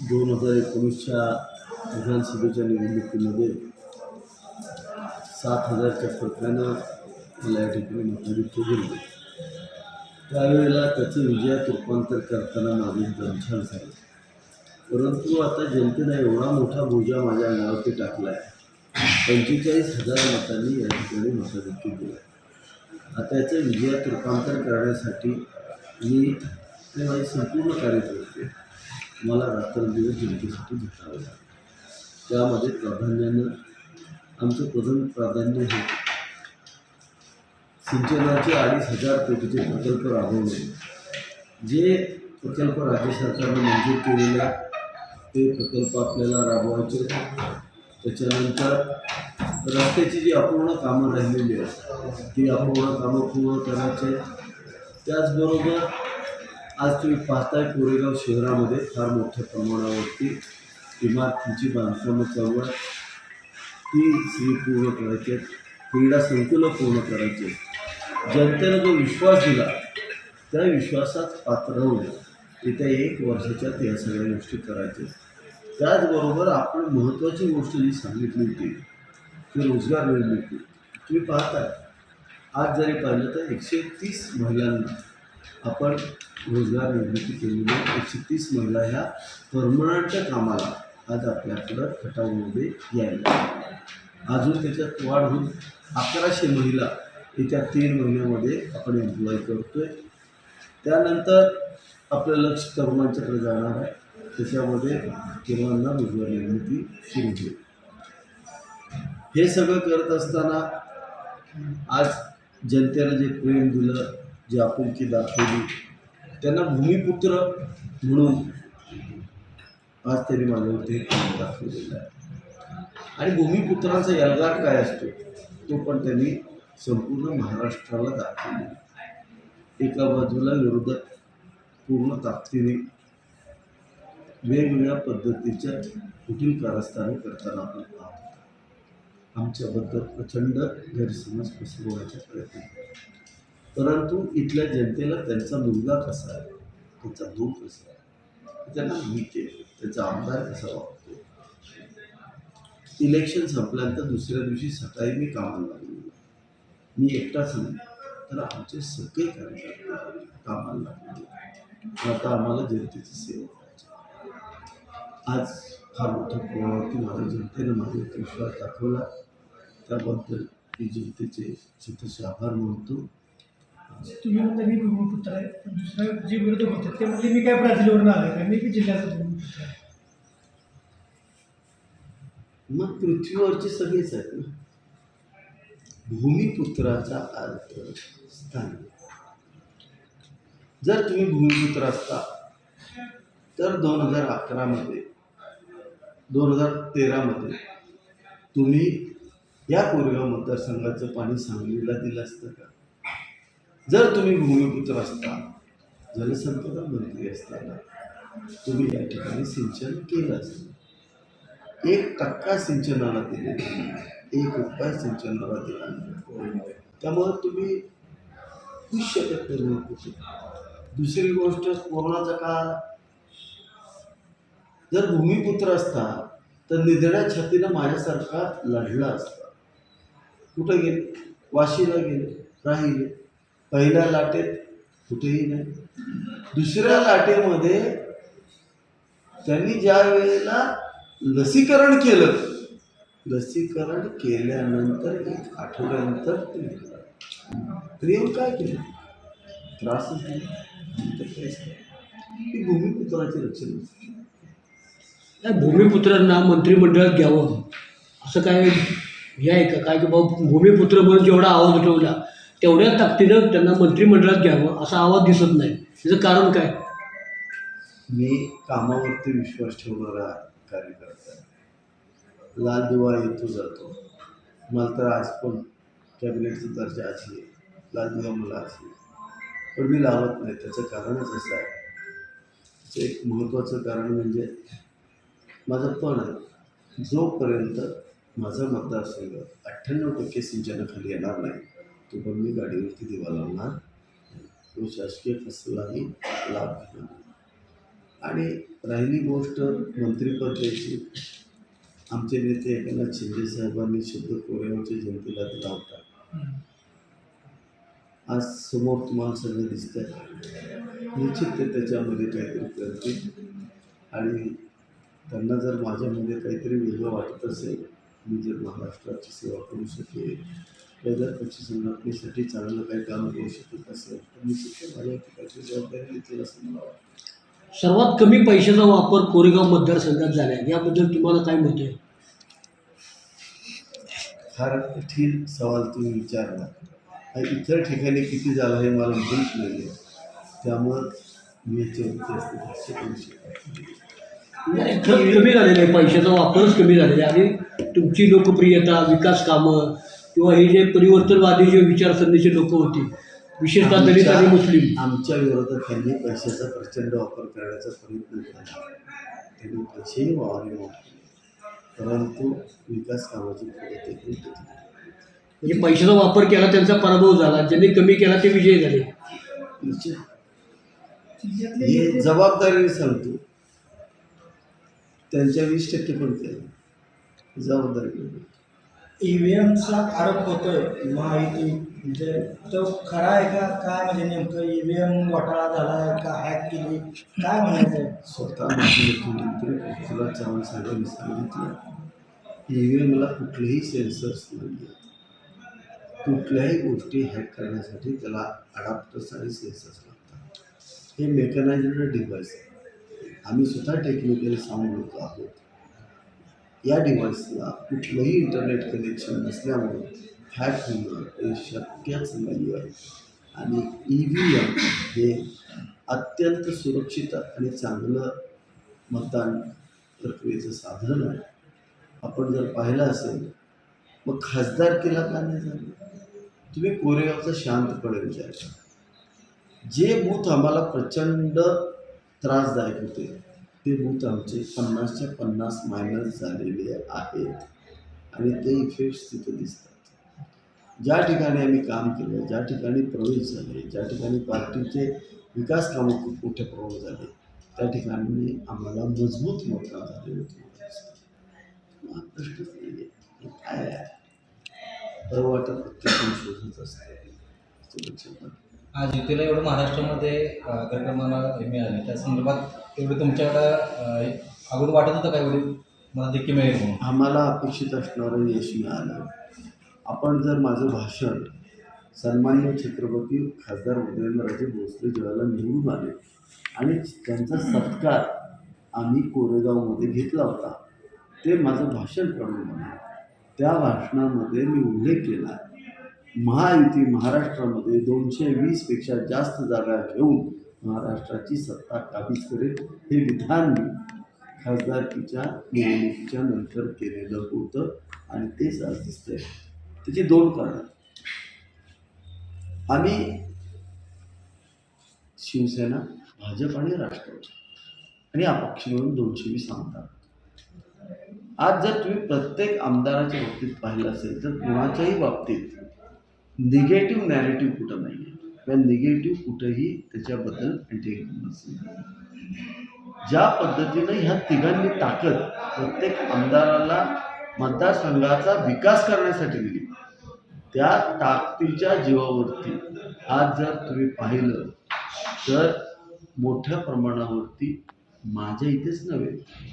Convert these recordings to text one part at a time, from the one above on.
दोन हजार एकोणीसच्या विधानसभेच्या निवडणुकीमध्ये सात हजारच्या फरकानं मला या ठिकाणी मतदारित्व दिले. त्यावेळेला त्याचं विजयात रूपांतर करताना माझे दमछान झाले. परंतु आता जनतेनं एवढा मोठा बोजा माझ्या अंगावरती टाकला आहे पंचेचाळीस हजार मतांनी या ठिकाणी मतदारित्व दिलं आता याचं विजयात रूपांतर करण्यासाठी मी ते माझे संपूर्ण कार्यकर्ते मला रात्रंदिवस जनतेसाठी झटावं लागलं. त्यामध्ये प्राधान्यानं आमचं प्रथम प्राधान्य हे सिंचनाचे अडीच हजार कोटीचे प्रकल्प राबवणे जे प्रकल्प राज्य सरकारने मंजूर केलेले ते प्रकल्प आपल्याला राबवायचे त्याच्यानंतर रस्त्याची जी अपूर्ण कामं राहिलेली आहेत ती अपूर्ण कामं पूर्ण करायचे त्याचबरोबर आज तुम्ही पाहताय कोरेगाव शहरामध्ये फार मोठ्या प्रमाणावरती इमारतींची बांधकामं चालू आहेत. ती श्री पूर्ण करायची आहेत. क्रीडा संकुलं पूर्ण करायचे जनतेनं जो विश्वास दिला त्या विश्वासात पात्र राहून येत्या एक वर्षाच्यात या सगळ्या गोष्टी करायच्या त्याचबरोबर आपण महत्त्वाची गोष्ट जी सांगितली होती ती रोजगार निर्मिती. तुम्ही पाहताय आज जरी पाहिलं तर एकशे तीस महिलांना आपण रोजगार निर्मिती केलेली आहे एकशे तीस महिला ह्या परमनंट कामाला आज आपल्याकडं खटावमध्ये यायला अजून त्याच्यात वाढ होऊन अकराशे महिला येत्या तीन महिन्यामध्ये आपण एम्प्लॉय करतोय. त्यानंतर आपलं लक्ष तरुणांच्याकडे जाणार आहे. त्याच्यामध्ये तरुणांना रोजगार निर्मिती सुरू होईल. हे सगळं करत असताना आज जनतेला जे प्रेम दिलं जे आपुलकी दाखवली त्यांना भूमिपुत्र म्हणून आज त्यांनी माझ्यावरती दाखवलेलं आहे. आणि भूमिपुत्रांचा यलगार काय असतो तो पण त्यांनी संपूर्ण महाराष्ट्राला दाखवला एका बाजूला विरोधक पूर्ण ताकदीने वेगवेगळ्या पद्धतीच्या कुटील कारस्थाने करताना आपण पाहतो आमच्याबद्दल प्रचंड गैरसमज पसरवण्याचा प्रयत्न करतात परंतु इथल्या जनतेला त्यांचा मुलगा कसा आहे? त्यांचा भाऊ कसा आहे? त्यांना माहिती आहे. त्यांचा आमदार कसा वागतो इलेक्शन संपल्यानंतर दुसऱ्या दिवशी सकाळी मी कामाला लागलेलो मी एकटाच नाही तर आमचे सगळे कार्यकर्ते कामाला लागलेले आता आम्हाला जनतेची सेवा करायची आज फार मोठ्या की माझ्या जनतेने माझ्या विश्वास दाखवला. त्याबद्दल मी जनतेचे चित्रचे आभार मानतो. तुम्ही म्हणता मी भूमिपुत्र आहे पण दुसरं जे विरोधक होते ते म्हणजे मी काय प्राचीवरून आलो काय? मी की जिल्ह्याचा भूमिपुत्र आहे? मग पृथ्वीवरचे सगळेच आहेत ना. भूमिपुत्राचा अर्थ स्थान. जर तुम्ही भूमिपुत्र असता तर दोन हजार अकरामध्ये दोन हजार तेरामध्ये तुम्ही या कोरेगाव मतदारसंघाचं पाणी सांगलीला दिलं असतं का? जर तुम्ही भूमिपुत्र असता जलसंपदा मंत्री असताना तुम्ही या ठिकाणी सिंचन केलं असतं. एक टक्का सिंचनाला दिले एक रुपया सिंचनाला दिला त्यामुळं तुम्ही खुश शकत. नाही दुसरी गोष्ट कोरोनाचा काळ. जर भूमिपुत्र असता तर निधड्या छातीनं माझ्यासारखा लढला असता. कुठं गेले? वाशीला गेले? राहिले पहिल्या लाटेत कुठेही नाही. दुसऱ्या लाटेमध्ये त्यांनी ज्या वेळेला लसीकरण केलं लसीकरण केल्यानंतर एक आठवड्यानंतर ते निघालं. येऊन काय केलं त्रासच दिला नाही. भूमिपुत्राचे रक्षण नाही भूमिपुत्रांना मंत्रिमंडळात घ्यावं. असं काय हे आहे का? काय की बाबा भूमिपुत्र म्हणून जेवढा आवाज उठवला तेवढ्या ताकदीनं त्यांना मंत्रिमंडळात घ्यावं असा आवाज दिसत नाही. त्याचं कारण काय? मी कामावरती विश्वास ठेवणारा कार्यकर्ता. लाल दिवा येतो जातो. मला तर आज पण कॅबिनेटचा दर्जा आज आहे लाल दिवा मला आज पण मी लावत नाही. त्याचं कारणच असं आहे. त्याचं एक महत्त्वाचं कारण म्हणजे माझं पण आहे. जोपर्यंत माझा मतदारसंघ अठ्ठ्याण्णव टक्के सिंचनाखाली येणार नाही तो पण मी गाडीवरती देवा लावणार. तो शासकीय कसलाही लाभ घेणार. आणि राहिली गोष्ट मंत्रिपद द्यायची आमचे नेते एकनाथ शिंदे साहेबांनी शुद्ध कोरेगावच्या जनतेला दिला होता आज समोर तुम्हाला सगळं दिसतंय. निश्चित ते त्याच्यामध्ये काहीतरी करतील. आणि त्यांना जर माझ्यामध्ये काहीतरी वेगळं वाटत असेल मी जर महाराष्ट्राची सेवा करू शकेल जर पक्ष संघटनेसाठी चांगलं काही काम करू शकत असेल तर निश्चित माझ्या ठिकाणची जबाबदारी घेतली असं मला वाटतं. सर्वात कमी पैशाचा वापर कोरेगाव मतदारसंघात झाला आहे याबद्दल तुम्हाला काय मत आहे? फार कठीण सवाल तुम्ही विचारला. आणि इतर ठिकाणी किती झाला हे मला माहीत नाही आहे त्यामुळं मी. नाही, खरंच कमी झालेलं आहे. पैशाचा वापरच कमी झालेला आहे. आणि तुमची लोकप्रियता विकास कामं किंवा हे जे परिवर्तनवादी जे विचारसरणीचे लोक होते विशेषतः दलित आणि मुस्लिम. आमच्या विरोधकांनी पैशाचा प्रचंड वापर करण्याचा प्रयत्न केला. त्यांनी पैसेही वावरले परंतु विकास कामाची प्रगती. म्हणजे पैशाचा वापर केला त्यांचा पराभव झाला. ज्यांनी कमी केला ते विजयी झाले. हे जबाबदारीने सांगतो त्यांच्या वीस टक्के पण केलं. जबाबदारी ईव्हीएमचा आरोप होतोय महायुती म्हणजे तो खरा आहे का? काय म्हणजे नेमकं ई व्ही एम घोटाळा झाला आहे का? हॅक केली? काय म्हणायचं आहे स्वतः माजी मुख्यमंत्री पृथ्वीराज चव्हाण साहेबांनी सांगितलं ई व्ही एमला कुठलेही सेन्सर्स नाही कुठल्याही गोष्टी हॅक करण्यासाठी त्याला अडाप्टर्स आणि सेन्सर्स लागतात. हे मेकनायझेड डिव्हाइस आहे. आम्ही स्वतः टेक्निकली साऊंड होतो आहोत. या डिव्हाइसला कुठलंही इंटरनेट कनेक्शन नसल्यामुळे हॅक होणं हे शक्यच नाही आहे. आणि ई व्ही एम हे अत्यंत सुरक्षित आणि चांगलं मतदान प्रक्रियेचं साधन आहे. आपण जर पाहिलं असेल मग खासदार केला का नाही झालं? तुम्ही कोरेगावचा शांतपणे विचार करा जे बूथ आम्हाला प्रचंड त्रासदायक होते ते बूथ आमचे पन्नासच्या पन्नास मायनस झालेले आहेत. आणि ते इफेक्ट्स तिथे दिसतात. ज्या ठिकाणी आम्ही काम केलं, ज्या ठिकाणी प्रवेश झाले, ज्या ठिकाणी पार्टीचे विकास कामं खूप मोठ्या प्रमाणात झाले, त्या ठिकाणी आम्हाला मज़बूत मतदान झालेलं तुम्हाला प्रश्नच नाही काय आहे? परवाटा प्रत्येक शोधत असते. आज युतीला एवढं महाराष्ट्रामध्ये अ, मिळाली त्या संदर्भात एवढं तुमच्याकडं अगोदर वाटत होतं का एवढी मला देखील मिळेल म्हणून? आम्हाला अपेक्षित असणारं यश मिळालं. आपण जर माझं भाषण सन्मान्य छत्रपती खासदार उदयनराजे भोसले ज्यावेळेला निवडून आले आणि त्यांचा सत्कार आम्ही कोरेगावमध्ये घेतला होता ते माझं भाषण करून म्हणा त्या भाषणामध्ये मी उल्लेख केला. महायुती महाराष्ट्रामध्ये दोनशे वीसपेक्षा जास्त जागा घेऊन महाराष्ट्राची सत्ता काबीज करेल हे विधान मी खासदारकीच्या निवडणुकीच्या नंतर केलेलं होतं आणि तेच आज दिसतंय. त्याची दोन कारणं. आम्ही शिवसेना भाजप आणि राष्ट्रवादी आणि अपक्ष मिळून दोनशे वीस आमदार. आज जर तुम्ही प्रत्येक आमदाराच्या बाबतीत पाहिलं असेल तर कुणाच्याही बाबतीत निगेटिव्ह नॅरेटिव्ह कुठं नाही आहे. किंवा निगेटिव्ह कुठंही त्याच्याबद्दल अँटी ज्या पद्धतीनं ह्या तिघांनी ताकद प्रत्येक आमदाराला मतदारसंघाचा विकास करण्यासाठी दिली त्या ताकदीच्या जीवावरती आज जर तुम्ही पाहिलं तर मोठ्या प्रमाणावरती माझ्या इथेच नव्हे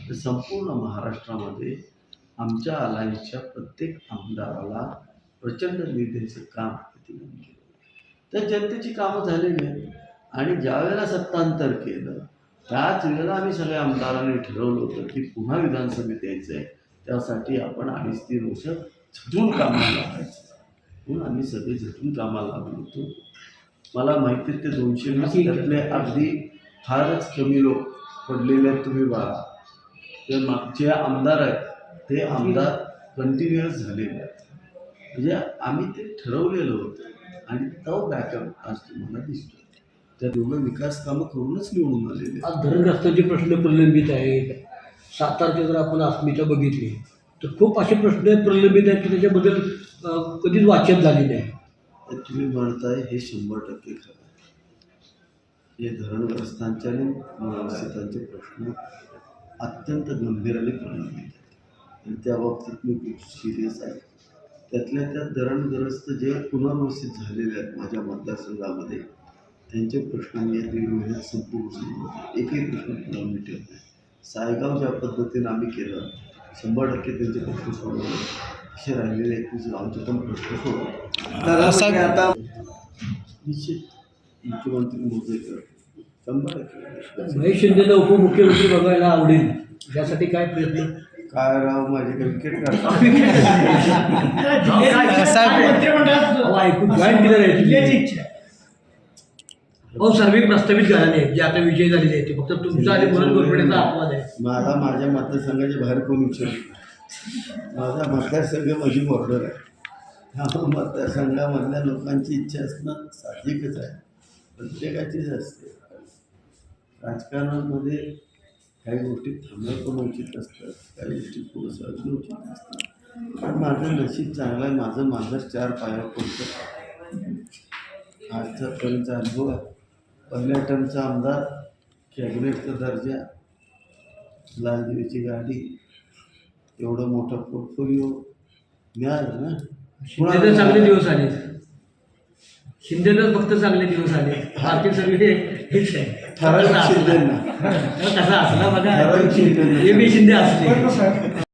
तर संपूर्ण महाराष्ट्रामध्ये आमच्या अलायन्सच्या प्रत्येक आमदाराला प्रचंड निधीचं काम या तिघांनी केलं. तर जनतेची कामं झालेली आहेत. आणि ज्या वेळेला सत्तांतर केलं त्याच वेळेला आम्ही सगळ्या आमदारांनी ठरवलं होतं की पुन्हा विधानसभेत यायचं आहे. त्यासाठी आपण अडीच तीन वर्ष झटून कामाला लागायचं. म्हणून आम्ही सगळे झटून कामाला लागलो होतो. मला माहिती आहे ते दोनशे वीस त्यातले अगदी फारच कमी लोक पडलेले आहेत तुम्ही बघा. ते मागचे आमदार आहेत ते आमदार कंटिन्युअस झालेले आहेत. म्हणजे आम्ही ते ठरवलेलं होतं. आणि तो बॅकअप आज तुम्हाला दिसतो त्या दोघं विकास कामं करूनच निवडून आलेले. आहेत. आज धरणग्रस्तांचे प्रश्न प्रलंबित आहेत. सातारचे जर आपण अस्मिता बघितली तर खूप असे प्रश्न प्रलंबित आहेत की त्याच्याबद्दल कधीच वाचन झाली नाही. तुम्ही म्हणताय हे शंभर टक्के खरं हे धरणग्रस्तांचे आणि प्रश्न अत्यंत गंभीराने परिणाम आणि त्या बाबतीत मी खूप सिरियस आहे. त्यातल्या त्यात धरणग्रस्त जे पुनर्वसित झालेले आहेत माझ्या मतदारसंघामध्ये त्यांचे प्रश्न मी या दीड महिन्यात संपूर्ण सोडवले एकही प्रश्न पुन्हा मी ठेवत नाही. सायगाव ज्या पद्धतीनं आम्ही केलं शंभर टक्के त्यांचे प्रश्न सोडवले. असे राहिलेले एकवीस गावचे पण प्रश्न सोडवले. आता निश्चित मुख्यमंत्री महोदय करतील. शंभर टक्के. महेश शिंदेला उपमुख्यमंत्री बघायला आवडेल. यासाठी काय प्रयत्न? काय राव माझे आहे? अहो सर्वे प्रस्तावित झालेले आहेत जे आता विजय झालेले आहेत ते फक्त तुमचा आणि भरत गोरपडेचा अपवाद आहे. मला माझ्या मतदारसंघाच्या बाहेर कोण विचारलं माझा मतदारसंघ माझी बॉर्डर आहे. त्यामुळे मतदारसंघामधल्या लोकांची इच्छा असणं साहजिकच आहे. प्रत्येकाचीच असते. राजकारणामध्ये काही गोष्टी थांबणं पण उचित असतात काही गोष्टी पुढं उचित असतात पण माझं नशीब चांगलं आहे माझं माझं चार पायावर पडतं. आजच्यापर्यंतचा अनुभव आहे. पहिल्या टर्मचा आमदार कॅबिनेटचा दर्जा लालदेवीची गाडी एवढं मोठं पोर्टफोलिओ मिळालं ना? शिंदेला चांगले दिवस आले. शिंदेला फक्त चांगले दिवस आले. बाकी सगळे ठराविक शिंदेंना. कसा असला बघा. हे बी शिंदे असले.